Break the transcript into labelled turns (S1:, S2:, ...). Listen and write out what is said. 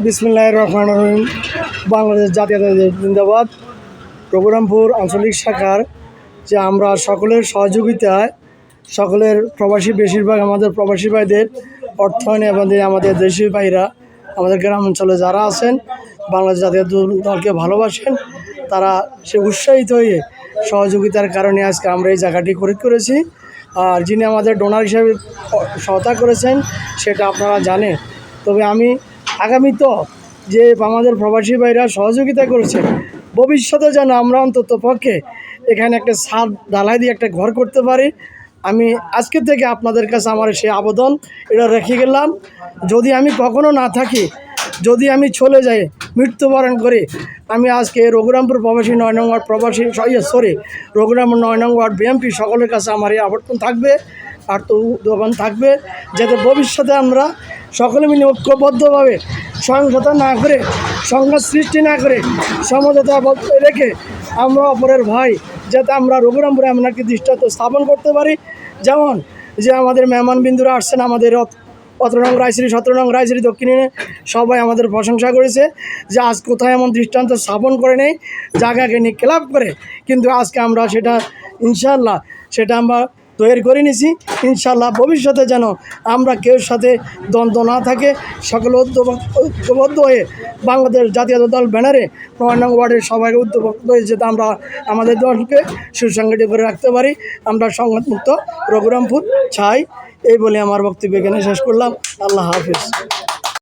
S1: বিসমুল্লাহ রহমান রহিম। বাংলাদেশ জাতীয়তাবাদী জিন্দাবাদ। রঘুরামপুর আঞ্চলিক শাখার যে আমরা সকলের সহযোগিতায়, সকলের প্রবাসী বেশিরভাগ আমাদের প্রবাসী ভাইদের অর্থায়নে আমাদের আমাদের দেশি ভাইরা আমাদের গ্রাম অঞ্চলে যারা আছেন, বাংলাদেশ জাতীয় দল- দলকে ভালোবাসেন, তারা সে উৎসাহিত হয়ে সহযোগিতার কারণে আজকে আমরা এই জায়গাটি খরিদ করেছি আর যিনি আমাদের ডোনার হিসাবে সহায়তা করেছেন, সেটা আপনারা জানেন। তবে আমি আগামী তো যে আমাদের প্রবাসী ভাইরা সহযোগিতা করেছে, ভবিষ্যতে যেন আমরা অন্তত পক্ষে এখানে একটা ছাদ ঢালাই দিয়ে একটা ঘর করতে পারি। আমি আজকে থেকে আপনাদের কাছে আমার সেই আবেদন, এটা রেখে গেলাম। যদি আমি কখনো না থাকি, যদি আমি চলে যাই মৃত্যুবরণ করে। আমি আজকে রঘুরামপুর প্রবাসী নয় নং ওয়ার্ড প্রবাসী, সরি রঘুরামপুর নয় নং ওয়ার্ড বিএমপি সকলের কাছে আমার এই আবর্তন থাকবে আর তো দোকান থাকবে, যাতে ভবিষ্যতে আমরা সকলে মিলে ঐক্যবদ্ধভাবে সহিংসতা না করে, সংঘাত সৃষ্টি না করে, সমঝোতা রেখে আমরা অপরের ভাই, যাতে আমরা রঘুরামপুরে একটি দৃষ্টান্ত স্থাপন করতে পারি। যেমন যে আমাদের মেহমান বিন্দুরা আসছেন আমাদের পনেরো নং রায়শ্রী, সতেরো নং রায়শ্রী দক্ষিণে সবাই আমাদের প্রশংসা করেছে যে আজ কোথায় এমন দৃষ্টান্ত স্থাপন করে নেই, জায়গাকে নিয়ে ক্লাব করে। কিন্তু আজকে আমরা সেটা ইনশাল্লাহ সেটা আমরা তৈরি করে নিছি ইনশাল্লাহ ভবিষ্যতে যেন আমরা কেউ সাথে দ্বন্দ্ব না থাকে, সকলে ঐক্যবদ্ধ হয়ে বাংলাদেশ জাতীয় দল ব্যানারে নয় ওয়ার্ডের সবাইকে উদ্যোগবদ্ধ হয়ে যেতে আমরা আমাদের দলকে সুসংগঠিত করে রাখতে পারি। আমরা সংঘাতমুক্ত রঘুরামপুর ছাই, এই বলে আমার বক্তব্য এখানে শেষ করলাম। আল্লাহ হাফিজ।